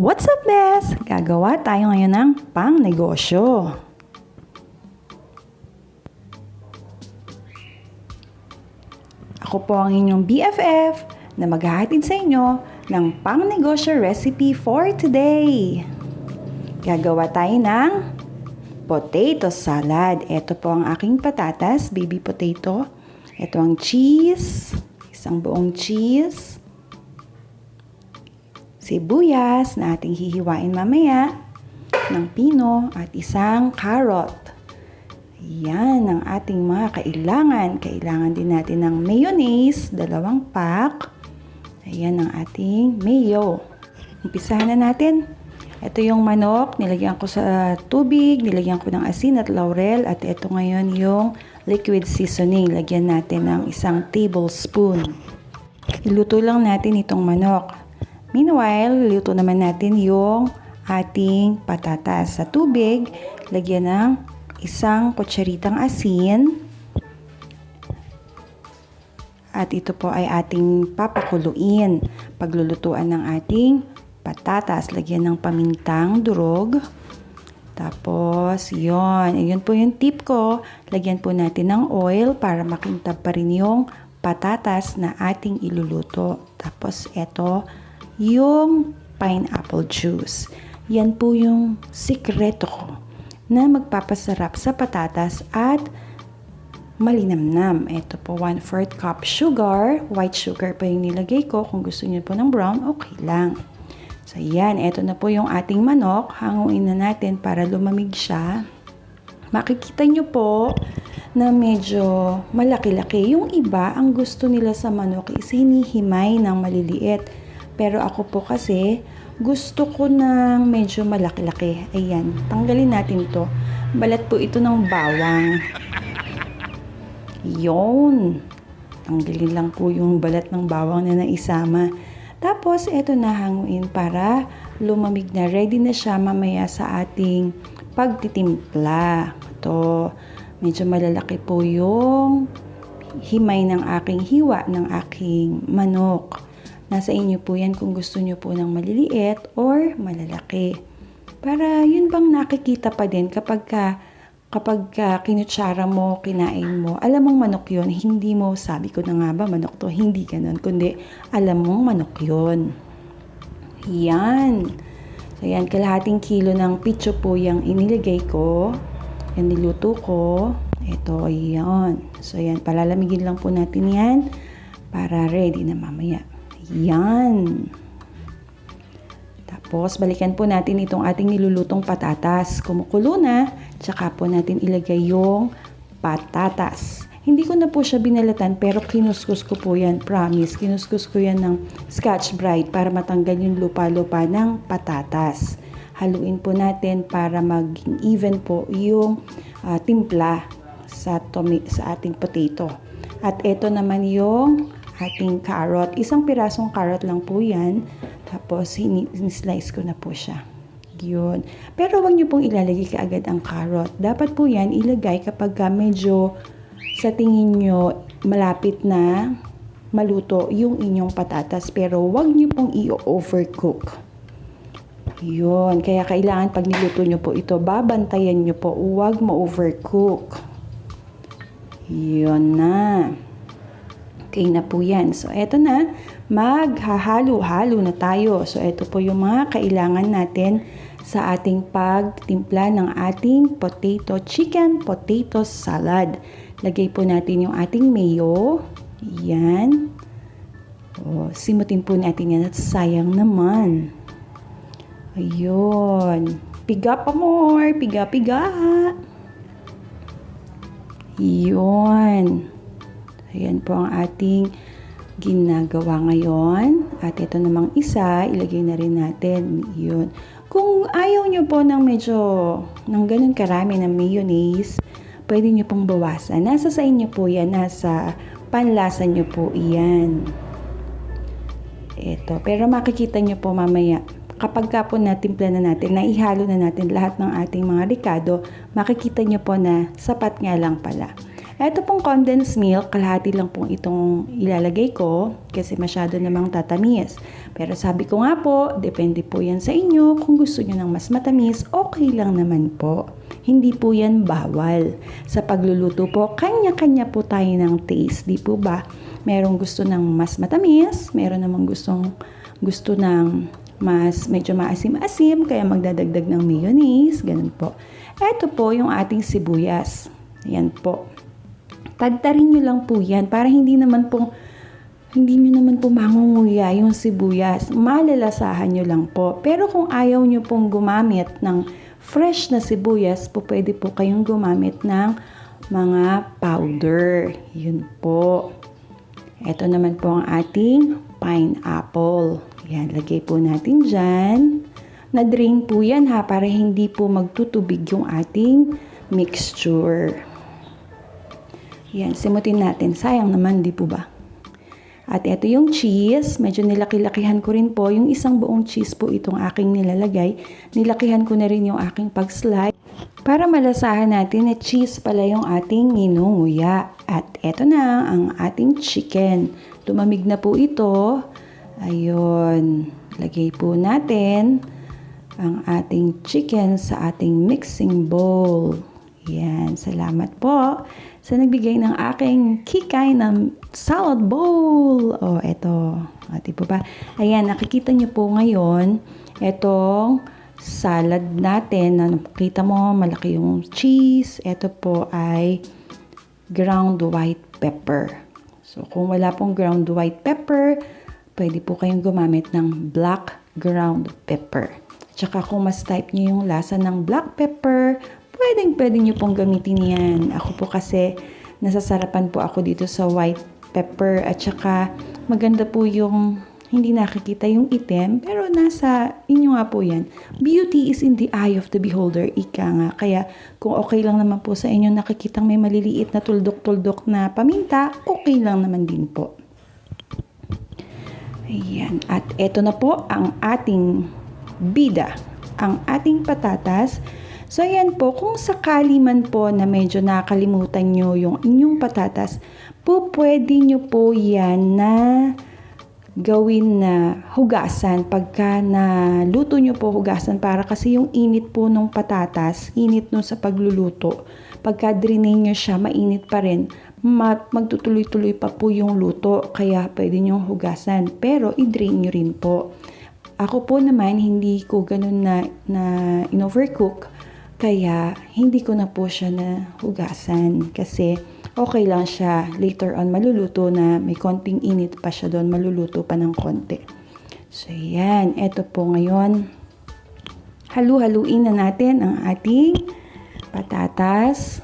What's up, Bes? Gagawa tayo ngayon ng pang-negosyo. Ako po ang inyong BFF na maghahatid sa inyo ng pang-negosyo recipe for today. Gagawa tayo ng potato salad. Ito po ang aking patatas, baby potato. Ito ang cheese, isang buong cheese. Sibuyas na ating hihiwain mamaya ng pino at isang carrot. Yan ang ating mga kailangan. Kailangan din natin ng mayonnaise, dalawang pack. Ayan ang ating mayo. Umpisahan na natin. Ito yung manok, nilagyan ko sa tubig, nilagyan ko ng asin at laurel at ito ngayon yung liquid seasoning. Lagyan natin ng isang tablespoon. Iluto lang natin itong manok. Meanwhile, luto naman natin yung ating patatas sa tubig. Lagyan ng isang kutsaritang asin. At ito po ay ating papakuluin. Paglulutuan ng ating patatas, lagyan ng pamintang durog. Tapos, yon, yun po yung tip ko. Lagyan po natin ng oil para makintab pa rin yung patatas na ating iluluto. Tapos, ito, yung pineapple juice. Yan po yung sikreto ko na magpapasarap sa patatas at malinamnam. Ito po, 1 4 cup sugar. White sugar pa yung nilagay ko. Kung gusto niyo po ng brown, okay lang. So, yan. Ito na po yung ating manok. Hanguin na natin para lumamig siya. Makikita nyo po na medyo malaki-laki. Yung iba, ang gusto nila sa manok is hinihimay ng maliliit. Pero ako po kasi, gusto ko ng medyo malaki-laki. Ayan, tanggalin natin to. Balat po ito ng bawang. Yon. Tanggalin lang po yung balat ng bawang na naisama. Tapos, ito na hanguin para lumamig na. Ready na siya mamaya sa ating pagtitimpla. Ito, medyo malalaki po yung himay ng aking hiwa ng aking manok. Nasa inyo po yan kung gusto nyo po ng maliliit or malalaki. Para yun bang nakikita pa din kapag ka kapag uh, kinutsara mo, kinain mo, alam mong manok yon hindi mo, sabi ko na nga ba, manok to, hindi ganun, kundi alam mong manok yon Yan. So, yan, kalahating kilo ng pitso po yung inilagay ko. Yan, niluto ko. Ito, yan. So, yan, palalamigin lang po natin yan para ready na mamaya. Yan. Tapos, balikan po natin itong ating nilulutong patatas. Kumukulo na, tsaka po natin ilagay yung patatas. Hindi ko na po siya binalatan pero kinuskus ko po yan, promise. Kinuskus ko yan ng Scotch Brite para matanggal yung lupa-lupa ng patatas. Haluin po natin para maging even po yung uh, timpla sa, tomi- sa ating potato. At ito naman yung ating carrot. Isang pirasong carrot lang po yan. Tapos, slice ko na po siya. Yun. Pero huwag niyo pong ilalagay kaagad ang carrot. Dapat po yan ilagay kapag medyo sa tingin nyo malapit na maluto yung inyong patatas. Pero huwag niyo pong i-overcook. Yun. Kaya kailangan pag niluto nyo po ito, babantayan nyo po. Huwag ma-overcook. Yun na. Okay na po yan. So, eto na. Maghahalo-halo na tayo. So, eto po yung mga kailangan natin sa ating pagtimpla ng ating potato chicken potato salad. Lagay po natin yung ating mayo. Yan. O, simutin po natin yan at sayang naman. Ayun. Piga pa more. Piga, piga. Yun. Ayan po ang ating ginagawa ngayon. At ito namang isa, ilagay na rin natin. Yun. Kung ayaw nyo po ng medyo, ng ganun karami ng mayonnaise, pwede nyo pong bawasan. Nasa sa inyo po yan, nasa panlasa nyo po iyan. Ito. Pero makikita nyo po mamaya, kapag ka po natimpla na natin, naihalo na natin lahat ng ating mga ricado, makikita nyo po na sapat nga lang pala. Ito pong condensed milk, kalahati lang pong itong ilalagay ko kasi masyado namang tatamis. Pero sabi ko nga po, depende po yan sa inyo. Kung gusto nyo ng mas matamis, okay lang naman po. Hindi po yan bawal. Sa pagluluto po, kanya-kanya po tayo ng taste, di po ba? Merong gusto ng mas matamis, meron namang gustong gusto ng mas medyo maasim-asim, kaya magdadagdag ng mayonnaise, ganun po. Ito po yung ating sibuyas. Yan po. Tadtarin nyo lang po yan para hindi naman po hindi nyo naman po mangunguya yung sibuyas. Malalasahan nyo lang po. Pero kung ayaw nyo pong gumamit ng fresh na sibuyas, po pwede po kayong gumamit ng mga powder. Yun po. Ito naman po ang ating pineapple. Yan, lagay po natin dyan. Na-drain po yan ha, para hindi po magtutubig yung ating mixture. Yan, simutin natin. Sayang naman, di po ba? At ito yung cheese. Medyo nilaki-lakihan ko rin po. Yung isang buong cheese po itong aking nilalagay. Nilakihan ko na rin yung aking pag-slide. Para malasahan natin na cheese pala yung ating ninunguya. At ito na ang ating chicken. Tumamig na po ito. Ayun. Lagay po natin ang ating chicken sa ating mixing bowl. Yan. Salamat po sa nagbigay ng aking kikay ng salad bowl. Oh, eto. O, di po ba? Ayan, nakikita niyo po ngayon etong salad natin na nakita mo malaki yung cheese. Ito po ay ground white pepper. So, kung wala pong ground white pepper, pwede po kayong gumamit ng black ground pepper. Tsaka kung mas type niyo yung lasa ng black pepper, pwedeng pwede nyo pong gamitin yan. Ako po kasi nasasarapan po ako dito sa white pepper at saka maganda po yung hindi nakikita yung item pero nasa inyo nga po yan. Beauty is in the eye of the beholder, ika nga. Kaya kung okay lang naman po sa inyo nakikitang may maliliit na tuldok-tuldok na paminta, okay lang naman din po. Ayan. At eto na po ang ating bida. Ang ating patatas So, ayan po, kung sakali man po na medyo nakalimutan nyo yung inyong patatas, po pwede nyo po yan na gawin na hugasan. Pagka na luto nyo po hugasan para kasi yung init po ng patatas, init nung sa pagluluto. Pagka drainin nyo siya, mainit pa rin. magtutuloy-tuloy pa po yung luto, kaya pwede nyo hugasan. Pero i-drain nyo rin po. Ako po naman, hindi ko ganun na, na in-overcook kaya, hindi ko na po siya na hugasan kasi okay lang siya. Later on, maluluto na may konting init pa siya doon, maluluto pa ng konti. So, yan. Ito po ngayon. Halu-haluin na natin ang ating patatas,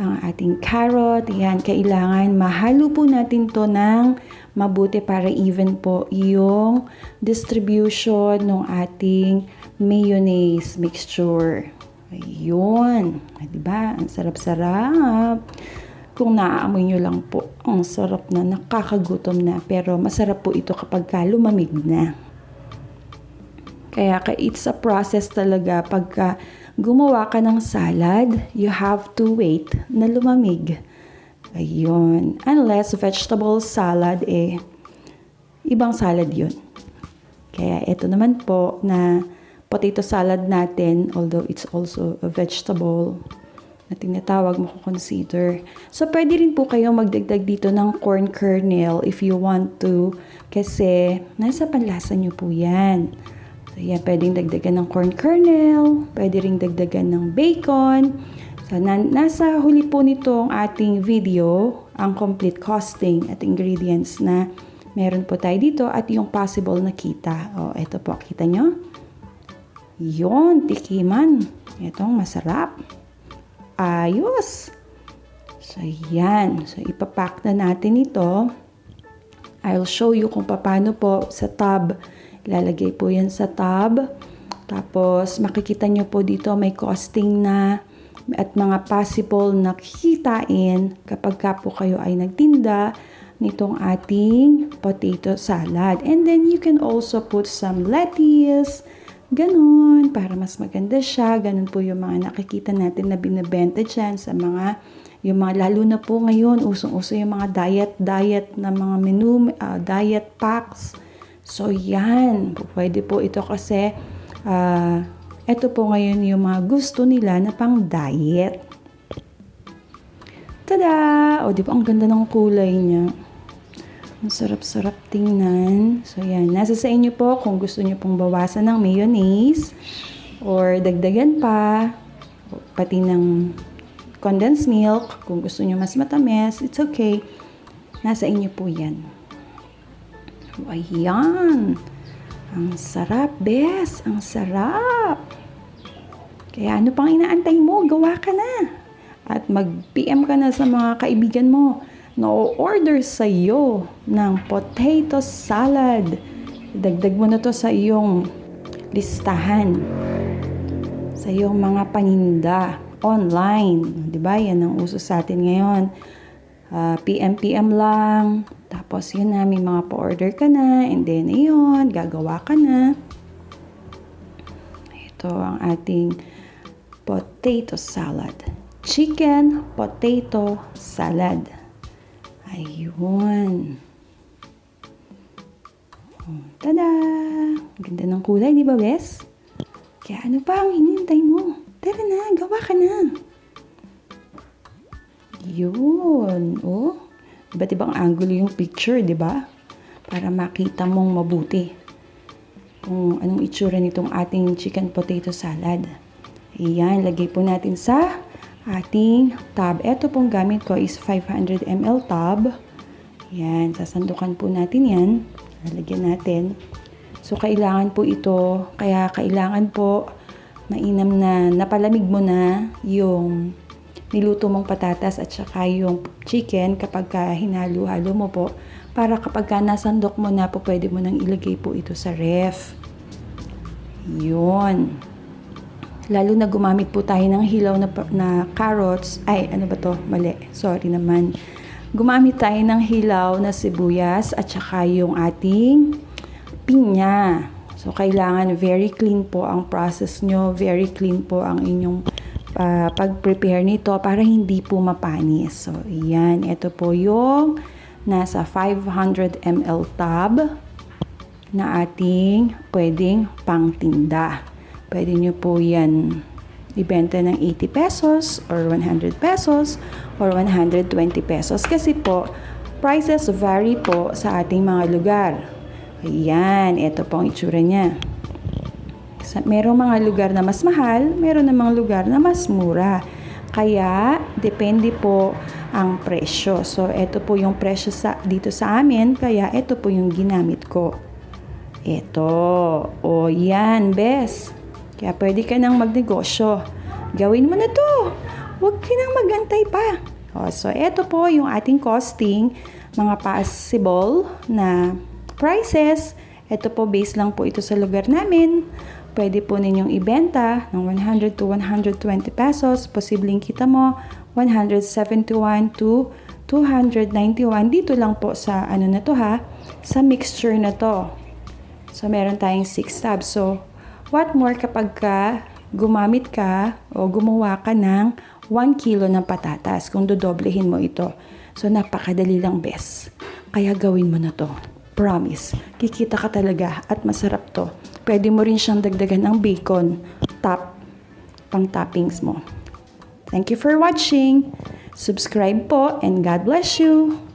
ang ating carrot. Yan, kailangan mahalo po natin to ng mabuti para even po yung distribution ng ating mayonnaise mixture. Ayun. Diba? Ang sarap-sarap. Kung naaamoy nyo lang po, ang sarap na, nakakagutom na. Pero masarap po ito kapag ka lumamig na. Kaya it's a process talaga pagka gumawa ka ng salad, you have to wait na lumamig. Ayun. Unless vegetable salad, eh, ibang salad yun. Kaya ito naman po na potato salad natin, although it's also a vegetable na tinatawag mo consider. So, pwede rin po kayong magdagdag dito ng corn kernel if you want to kasi nasa panlasa nyo po yan. So, yan, pwedeng dagdagan ng corn kernel, pwede rin dagdagan ng bacon. So, na, nasa huli po nito ang ating video, ang complete costing at ingredients na meron po tayo dito at yung possible na kita. O, ito po, kita nyo? Yon, tikiman. Itong masarap. Ayos. So, yan. So, ipapack na natin ito. I'll show you kung paano po sa tub. Ilalagay po yan sa tub. Tapos, makikita nyo po dito may costing na at mga possible na kikitain kapag ka po kayo ay nagtinda nitong ating potato salad. And then, you can also put some lettuce, Ganon, para mas maganda siya. Ganon po yung mga nakikita natin na binibenta dyan sa mga, yung mga, lalo na po ngayon, usong-uso yung mga diet-diet na mga menu, uh, diet packs. So, yan. Pwede po ito kasi ah, ito po ngayon yung mga gusto nila na pang diet. Tada! O, di ba ang ganda ng kulay niya? Ang sarap-sarap tingnan. So, yan. Nasa sa inyo po kung gusto niyo pong bawasan ng mayonnaise or dagdagan pa, pati ng condensed milk. Kung gusto niyo mas matamis, it's okay. Nasa inyo po yan. Ayan. Ang sarap, bes. Ang sarap. Kaya ano pang inaantay mo? Gawa ka na. At mag-PM ka na sa mga kaibigan mo na order sa iyo ng potato salad. Dagdag mo na to sa iyong listahan. Sa iyong mga paninda online. 'Di ba? Yan ang uso sa atin ngayon. Ah, PM PM lang. Tapos yun na, may mga pa-order ka na. And then, ayun, gagawa ka na. Ito ang ating potato salad. Chicken potato salad. Ayun. Oh, Tada! Ganda ng kulay, di ba, Bes? Kaya ano pa ang hinintay mo? Tara na, gawa ka na. Yun. Oh. Iba't ibang angulo yung picture, di ba? Para makita mong mabuti kung anong itsura nitong ating chicken potato salad. Ayan, lagay po natin sa ating tub. Ito pong gamit ko is 500 ml tub. Ayan, sasandukan po natin yan. Lalagyan natin. So, kailangan po ito, kaya kailangan po mainam na napalamig mo na yung niluto mong patatas at saka yung chicken kapag ka hinalo-halo mo po para kapag ka nasandok mo na po pwede mo nang ilagay po ito sa ref. Yun. Lalo na gumamit po tayo ng hilaw na, na carrots. Ay, ano ba to? Mali. Sorry naman. Gumamit tayo ng hilaw na sibuyas at saka yung ating pinya. So, kailangan very clean po ang process nyo. Very clean po ang inyong ah, pag-prepare nito para hindi po mapanis. So, yan. Ito po yung nasa 500 ml tub na ating pwedeng pangtinda. Pwede nyo po yan ibenta ng 80 pesos or 100 pesos or 120 pesos. Kasi po, prices vary po sa ating mga lugar. Ayan, ito po ang itsura niya. Sa, merong mga lugar na mas mahal, meron namang lugar na mas mura. Kaya, depende po ang presyo. So, ito po yung presyo sa, dito sa amin, kaya ito po yung ginamit ko. Ito. O, yan, bes. Kaya pwede ka nang magnegosyo. Gawin mo na to. Huwag ka nang magantay pa. O, so, ito po yung ating costing, mga possible na prices. Ito po, base lang po ito sa lugar namin. Pwede po ninyong ibenta ng 100 to 120 pesos. Posibleng kita mo 171 to 291. Dito lang po sa ano na to ha, sa mixture na to. So, meron tayong 6 tabs. So, what more kapag ka gumamit ka o gumawa ka ng 1 kilo ng patatas kung dodoblehin mo ito. So, napakadali lang, bes. Kaya gawin mo na to. Promise. Kikita ka talaga at masarap to. Pwede mo rin siyang dagdagan ng bacon, top, pang toppings mo. Thank you for watching. Subscribe po and God bless you.